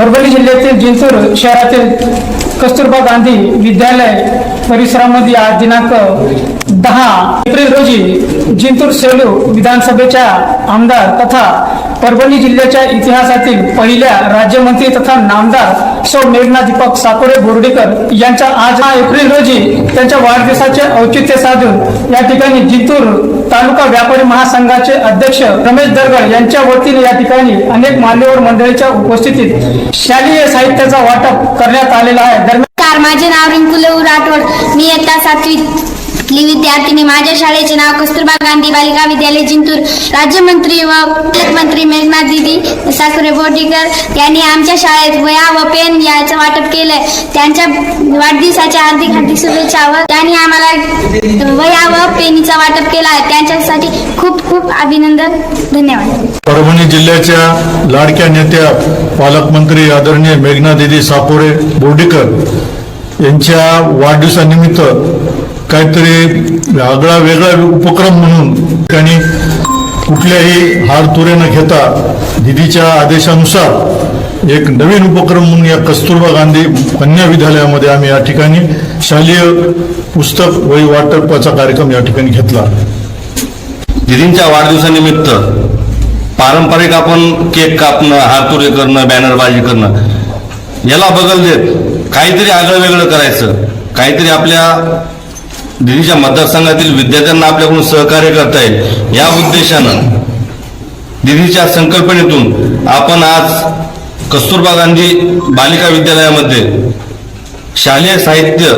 परभणी जिल्ह्यातील जिंतूर शहरातील कस्तुरबा गांधी विद्यालय परिसरामध्ये आज दिनांक दहा एप्रिल रोजी जिंतूर सेलू विधानसभेच्या आमदार तथा परभणी जिल्ह्याच्या इतिहासातील पहिल्या राज्यमंत्री तथा नामदार सौ मेघना दीपक साकोरे बोर्डीकर यांच्या आज हा एप्रिल रोजी त्यांच्या वाढदिवसाचे औचित्य साधून या ठिकाणी जिंतूर तालुका व्यापारी महासंघाचे अध्यक्ष रमेश दरगड यांच्या वतीने या ठिकाणी अनेक मान्यवर मंडळीच्या उपस्थितीत शालेय साहित्याचा वाटप करण्यात आलेला आहे. दरम्यान माझे नाव रिंकू राठोड मी इयत्ता सातवीतली विद्यार्थिनी. माझ्या शाळेचे नाव कस्तुरबा गांधी बालिका विद्यालय जिंतूर. राज्यमंत्री व पालकमंत्री मेघना दिदी साखरे बोर्डीकर यांनी आमच्या शाळेत वया व पेन याचं केलंय त्यांच्या वाढदिवसाच्या हार्दिक हार्दिक शुभेच्छावर त्यांनी आम्हाला वया व पेनीचा वाटप केला त्यांच्यासाठी खूप खूप अभिनंदन. धन्यवाद. परभणी जिल्ह्याच्या लाडक्या नेत्या पालकमंत्री आदरणीय मेघना दिदी सापोरे बोर्डीकर यांच्या वाढदिवसानिमित्त काहीतरी आगळा वेगळा उपक्रम म्हणून त्यांनी कुठल्याही हार तुरे न घेता दिदीच्या आदेशानुसार एक नवीन उपक्रम म्हणून या कस्तुरबा गांधी कन्या विद्यालयामध्ये आम्ही या ठिकाणी शालेय पुस्तक वही वाटपाचा कार्यक्रम या ठिकाणी घेतला. दिदींच्या वाढदिवसानिमित्त पारंपरिक आपण केक कापणं हातुरे करणं बॅनरबाजी करणं याला बगल देत काहीतरी आगळं वेगळं करायचं. काहीतरी आपल्या दिदीच्या मतदारसंघातील विद्यार्थ्यांना आपल्याकडून सहकार्य करता येईल. या उद्देशानं दिदीच्या संकल्पनेतून आपण आज कस्तुरबा गांधी बालिका विद्यालयामध्ये शालेय साहित्य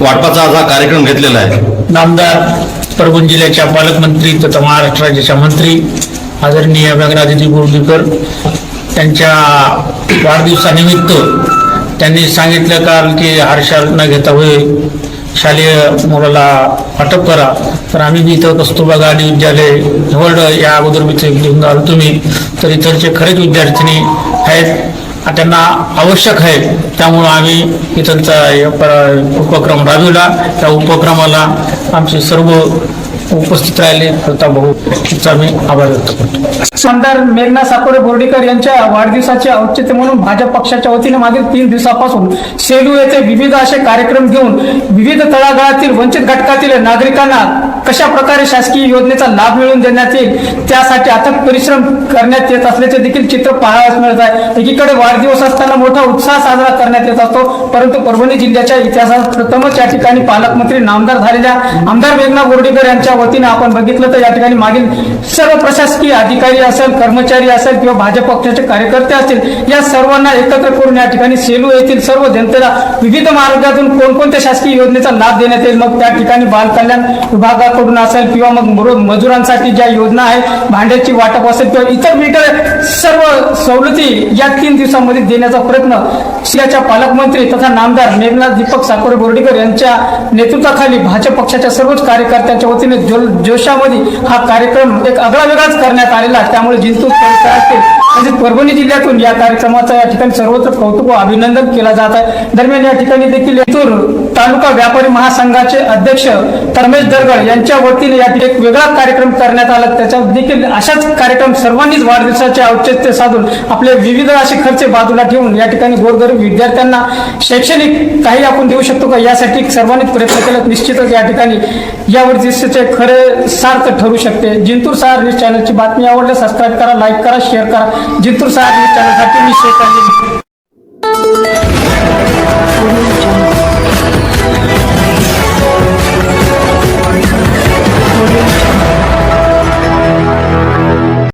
वाटपाचा असा हा कार्यक्रम घेतलेला आहे. नामदार परभणी जिल्ह्याच्या पालकमंत्री तथा महाराष्ट्र राज्याच्या मंत्री आदरणीय मेघनादिदी बोर्डीकर त्यांच्या वाढदिवसानिमित्त त्यांनी सांगितलं काल की हर्षाल न घेता होय. शालेय मुलाला वाटप करा. तर आम्ही बी इथं कस्तुरबा गांधी विद्यालय वर्ड या अगोदर मी घेऊन आलो तुम्ही. तर इथलचे खरेच विद्यार्थिनी आहेत त्यांना आवश्यक आहे. त्यामुळं आम्ही इथलचा प- उपक्रम राबविला. त्या उपक्रमाला आमचे सर्व उपस्थित राहिले. प्रताप भाऊ यांचा मी आभार व्यक्त करतो. आमदार मेघना साकोरे बोर्डीकर यांच्या वाढदिवसाचे औचित्य म्हणून भाजप पक्षाच्या वतीने मागील तीन दिवसापासून सेलू येथे विविध असे कार्यक्रम घेऊन विविध तळागाळातील वंचित घटकातील नागरिकांना कशा प्रकारे शासकीय योजनेचा लाभ मिळवून देण्यात येईल त्यासाठी अथक परिश्रम करण्यात येत असल्याचे देखील चित्र पाहायला मिळत आहे. एकीकडे वाढदिवस असताना मोठा उत्साह साजरा करण्यात येत असतो परंतु परभणी जिल्ह्याच्या इतिहासात प्रथमच या ठिकाणी पालकमंत्री नामदार झालेल्या आमदार मेघना बोर्डीकर यांच्या वतीने आपण बघितलं तर या ठिकाणी मागील सर्व प्रशासकीय अधिकारी असेल कर्मचारी असेल किंवा भाजप पक्षाचे कार्यकर्ते असतील या सर्वांना एकत्र करून या ठिकाणी सेलू येथील सर्व जनतेला विविध मार्गातून कोणकोणत्या शासकीय योजनेचा लाभ देण्यात येईल? मग त्या ठिकाणी बालकल्याण विभागाकडून असेल किंवा मग मजुरांसाठी ज्या योजना आहेत भांड्याची वाटप असेल किंवा इतर विविध सर्व सवलती या तीन दिवसांमध्ये देण्याचा प्रयत्न जिल्ह्याच्या पालकमंत्री तथा नामदार मेघना दीपक साकोरे बोर्डीकर यांच्या नेतृत्वाखाली भाजप पक्षाच्या सर्वच कार्यकर्त्यांच्या वतीने जोशामध्ये हा कार्यक्रम एक आगळा वेगळाच करण्यात आलेला त्यामुळे जिंतूर परिसरातील तसेच परभणी जिल्ह्यातून या कार्यक्रमाचा या ठिकाणी सर्वत्र कौतुक व अभिनंदन केला जात आहे. दरम्यान या ठिकाणी देखील जिंतूर तालुका व्यापारी महासंघाचे अध्यक्ष धर्मेश दरगड यांच्या वतीने या ठिकाणी एक वेगळा कार्यक्रम करण्यात आला. त्याच्या देखील अशाच कार्यक्रम सर्वांनीच वाढदिवसाचे औचित्य साधून आपले विविध असे खर्च बाजूला ठेवून या ठिकाणी गोरगरीब विद्यार्थ्यांना शैक्षणिक काही आपण देऊ शकतो का? यासाठी सर्वांनीच प्रयत्न केला. निश्चितच या ठिकाणी या वर्षीचे खरे सार्थ ठरू शकते. जिंतूर सार न्यूज चॅनलची बातमी आवडल्यास सबस्क्राईब करा लाईक करा शेअर करा. जिंतूर साहेब चॅनलसाठी मी शेख